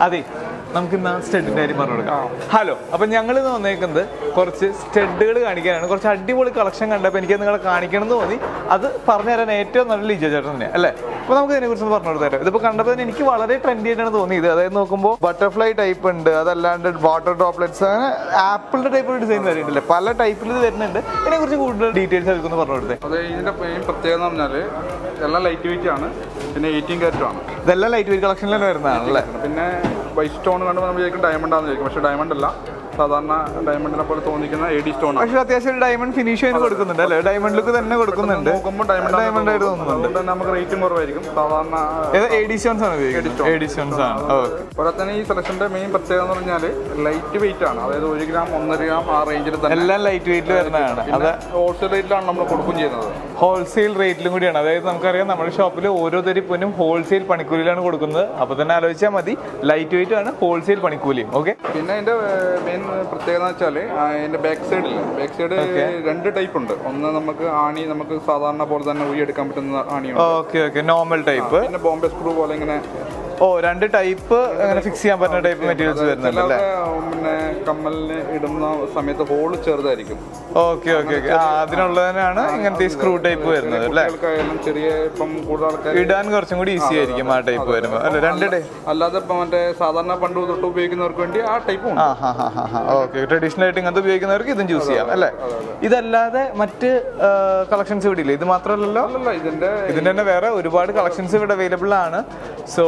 അതെ നമുക്ക് ഹലോ അപ്പൊ ഞങ്ങൾ വന്നേക്കുന്നത് കുറച്ച് സ്റ്റഡുകൾ കാണിക്കാനാണ്. കുറച്ച് അടിപൊളി കളക്ഷൻ കണ്ടപ്പോൾ എനിക്ക് നിങ്ങളെ കാണിക്കണം എന്ന് തോന്നി. അത് പറഞ്ഞു തരാൻ ഏറ്റവും നല്ല ലിജ ചേട്ടൻ തന്നെ അല്ലേ? അപ്പോൾ നമുക്ക് ഇതിനെ കുറിച്ച് പറഞ്ഞു കൊടുത്തരാം. ഇതിപ്പോൾ കണ്ടപ്പോൾ തന്നെ എനിക്ക് വളരെ ട്രെൻഡി ആയിട്ടാണ് തോന്നിയത്. അതായത് നോക്കുമ്പോൾ ബട്ടർഫ്ലൈ ടൈപ്പ് ഉണ്ട് അതല്ലാണ്ട് വാട്ടർ ഡ്രോപ്ലെറ്റ്സ് അങ്ങനെ ആപ്പിളിന്റെ ടൈപ്പ് ഡിസൈൻ വരുന്നുണ്ടല്ലേ പല ടൈപ്പിൽ ഇത് വരുന്നുണ്ട്. ഇതിനെ കുറിച്ച് കൂടുതൽ ഡീറ്റെയിൽസ് എടുക്കുന്നു പറഞ്ഞു കൊടുത്തേ. അതെ ഇതിന്റെ മെയിൻ പ്രത്യേകത എന്ന് പറഞ്ഞാൽ എല്ലാം ലൈറ്റ് വെയിറ്റ് ആണ് പിന്നെ എയ്റ്റീൻ കാരറ്റും ആണ്. ഇതെല്ലാം ലൈറ്റ് വെയിറ്റ് കളക്ഷനിലാണ് വരുന്നതാണ് അല്ലേ പിന്നെ വൈറ്റ് സ്റ്റോൺ കണ്ടുമ്പോൾ നമ്മൾ വിചാരിക്കും ഡയമണ്ട് ആണെന്ന് വിചാരിക്കും പക്ഷേ ഡയമണ്ട് അല്ല. സാധാരണ ഡയമണ്ടിനെ പോലെ തോന്നിക്കുന്ന എ ഡി സ്റ്റോൺ പക്ഷേ അത്യാവശ്യം ഡയമണ്ട് ഫിനിഷ് ചെയ്ത് കൊടുക്കുന്നുണ്ട് അല്ലേ? ഡയമണ്ട് ലുക്ക് തന്നെ കൊടുക്കുന്നുണ്ട്. നോക്കുമ്പോൾ ഡയമണ്ട് ഡയമണ്ട് ആയിട്ട് തോന്നുന്നുണ്ട്. നമുക്ക് റേറ്റും കുറവായിരിക്കും. സാധാരണ എഡിഷൻസ് ആണ് എഡിഷൻസ് ആണ്. അതുപോലെ തന്നെ ഈ സെലക്ഷന്റെ മെയിൻ പ്രത്യേകത എന്ന് പറഞ്ഞാൽ ലൈറ്റ് വെയിറ്റ് ആണ്. അതായത് ഒരു ഗ്രാം ഒന്നര ഗ്രാം ആ റേഞ്ചിൽ തന്നെ എല്ലാം ലൈറ്റ് വെയിറ്റിൽ വരുന്നതാണ്. അത്. ഹോൾസെയിൽ റേറ്റിലാണ് നമ്മൾ കൊടുക്കും ചെയ്യുന്നത്. ഹോൾസെയിൽ റേറ്റിലും കൂടിയാണ്. അതായത് നമുക്കറിയാം നമ്മുടെ ഷോപ്പിൽ ഓരോ തരി പൊന്നും ഹോൾസെയിൽ പണിക്കൂലിയിലാണ് കൊടുക്കുന്നത്. അപ്പൊ തന്നെ ആലോചിച്ചാൽ മതി. ലൈറ്റ് വെയിറ്റ് ആണ് ഹോൾസെയിൽ പണിക്കൂലിയും. ഓക്കെ പിന്നെ അതിന്റെ മെയിൻ പ്രത്യേകത എന്ന് വെച്ചാൽ അതിന്റെ ബാക്ക് സൈഡിൽ ബാക്ക് സൈഡ് രണ്ട് ടൈപ്പ് ഉണ്ട്. ഒന്ന് നമുക്ക് ആണി നമുക്ക് സാധാരണ പോലെ തന്നെ ഉയ്യെടുക്കാൻ പറ്റുന്ന ആണിയാണ് ഓക്കെ ഓക്കെ നോർമൽ ടൈപ്പ് പിന്നെ ബോംബെ സ്ക്രൂ പോലെ ഇങ്ങനെ ഓ രണ്ട് ടൈപ്പ് അങ്ങനെ ഫിക്സ് ചെയ്യാൻ പറ്റുന്ന ടൈപ്പ് മെറ്റീരിയൽസ് വരുന്നുണ്ട് പിന്നെ കമ്മലിന് ഇടുന്ന സമയത്ത് ഹോൾ ചെറുതായിരിക്കും. Okay okay okay. അതിനുള്ളതിനാണ് ഇങ്ങനത്തെ സ്ക്രൂ ടൈപ്പ് വരുന്നത് അല്ലേ? ചെറിയ ഇപ്പം കൂടുതൽ ആൾക്കാർ ഇടാൻ കുറച്ചും കൂടി ഈസി ആയിരിക്കും ആ ടൈപ്പ് വരുമ്പോൾ അല്ല രണ്ട് ടൈപ്പ് അല്ലാതെ ഇപ്പം മറ്റേ സാധാരണ പണ്ട് തൊട്ട് ഉപയോഗിക്കുന്നവർക്ക് വേണ്ടി ആ ടൈപ്പ് ആ ഹാ ഹാ ഹാ ഹാ. ഓക്കെ ട്രഡീഷണൽ ആയിട്ട് ഇങ്ങനത്തെ ഉപയോഗിക്കുന്നവർക്ക് ഇതും ചൂസ് ചെയ്യാം അല്ലേ? ഇതല്ലാതെ മറ്റ് കളക്ഷൻസ് ഇവിടെ ഇല്ല. ഇത് മാത്രമല്ലല്ലോ? ഇതിന്റെ ഇതിന്റെ തന്നെ വേറെ ഒരുപാട് കളക്ഷൻസ് ഇവിടെ അവൈലബിൾ ആണ്. സോ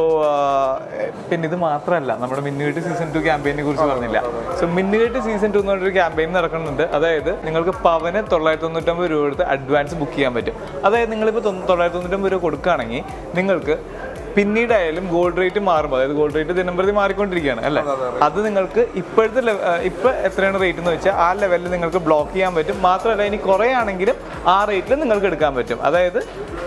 പിന്നെ ഇത് മാത്രമല്ല നമ്മുടെ മിന്നുകെട്ട് സീസൺ ടു ക്യാമ്പയിനെ കുറിച്ച് പറഞ്ഞില്ല. സോ മിന്നുകെട്ട് സീസൺ ടു എന്ന് പറഞ്ഞൊരു ക്യാമ്പയിൻ നടക്കുന്നുണ്ട്. അതായത് നിങ്ങൾക്ക് പവന് തൊള്ളായിരത്തി തൊണ്ണൂറ്റമ്പത് രൂപ കൊടുത്ത് അഡ്വാൻസ് ബുക്ക് ചെയ്യാൻ പറ്റും. അതായത് നിങ്ങളിപ്പോൾ തൊള്ളായിരത്തി തൊണ്ണൂറ്റമ്പത് രൂപ കൊടുക്കുകയാണെങ്കിൽ നിങ്ങൾക്ക് പിന്നീടായാലും ഗോൾഡ് റേറ്റ് മാറുമ്പോൾ അതായത് ഗോൾഡ് റേറ്റ് ദിനംപ്രതി മാറിക്കൊണ്ടിരിക്കുകയാണ് അല്ലേ? അത് നിങ്ങൾക്ക് ഇപ്പോഴത്തെ ഇപ്പൊ എത്രയാണ് റേറ്റ് എന്ന് വെച്ചാൽ ആ ലെവലിൽ നിങ്ങൾക്ക് ബ്ലോക്ക് ചെയ്യാൻ പറ്റും. മാത്രമല്ല ഇനി കുറേ ആണെങ്കിലും ആ റേറ്റിൽ നിങ്ങൾക്ക് എടുക്കാൻ പറ്റും. അതായത്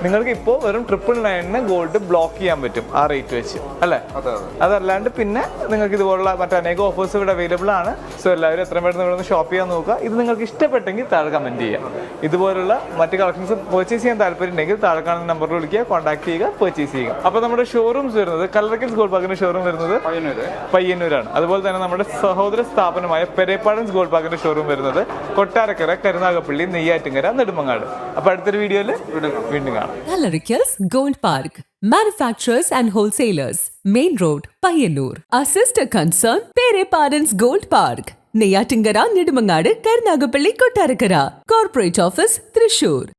നിങ്ങൾക്ക് ഇപ്പോൾ വെറും ട്രിപ്പിൾ നയനിന് ഗോൾഡ് ബ്ലോക്ക് ചെയ്യാൻ പറ്റും ആ റേറ്റ് വെച്ച് അല്ലേ? അതെ അതെ. അതല്ലാണ്ട് പിന്നെ നിങ്ങൾക്ക് ഇതുപോലുള്ള മറ്റനേകം ഓഫേഴ്സ് ഇവിടെ അവൈലബിൾ ആണ്. സോ എല്ലാവരും എത്രയും പെട്ടെന്ന് ഇവിടെ നിന്ന് ഷോപ്പ് ചെയ്യാൻ നോക്കുക. ഇത് നിങ്ങൾക്ക് ഇഷ്ടപ്പെട്ടെങ്കിൽ താഴെ കമന്റ് ചെയ്യുക. ഇതുപോലുള്ള മറ്റ് കളക്ഷൻസ് പർച്ചേസ് ചെയ്യാൻ താല്പര്യം ഉണ്ടെങ്കിൽ താഴെ കാണുന്ന നമ്പറിൽ വിളിക്കുക കോൺടാക്ട് ചെയ്യുക പർച്ചേസ് ചെയ്യുക. അപ്പോൾ നമ്മുടെ ഷോറൂംസ് വരുന്നത് കലറക്കൽ ഗോൾഡ് പാർക്കിന്റെ ഷോറൂം വരുന്നത് പയ്യന്നൂരാണ് അതുപോലെ തന്നെ നമ്മുടെ സഹോദര സ്ഥാപനമായ പെരേപ്പാടൻസ് ഗോൾഡ് പാർക്കിന്റെ ഷോറൂം വരുന്നത് കൊട്ടാരക്കര കരുനാഗപ്പള്ളി നെയ്യാറ്റിങ്കര നെടുമങ്ങാട് അപ്പൊ അടുത്തൊരു വീഡിയോയിൽ വീണ്ടും കാണാം Gold Park. Manufacturers and wholesalers. Main Road, Payanur. Our sister concern, Pere Parents Gold Park. Neyyattinkara Nedumangad Karunagappally Kottarakkara corporate office Thrissur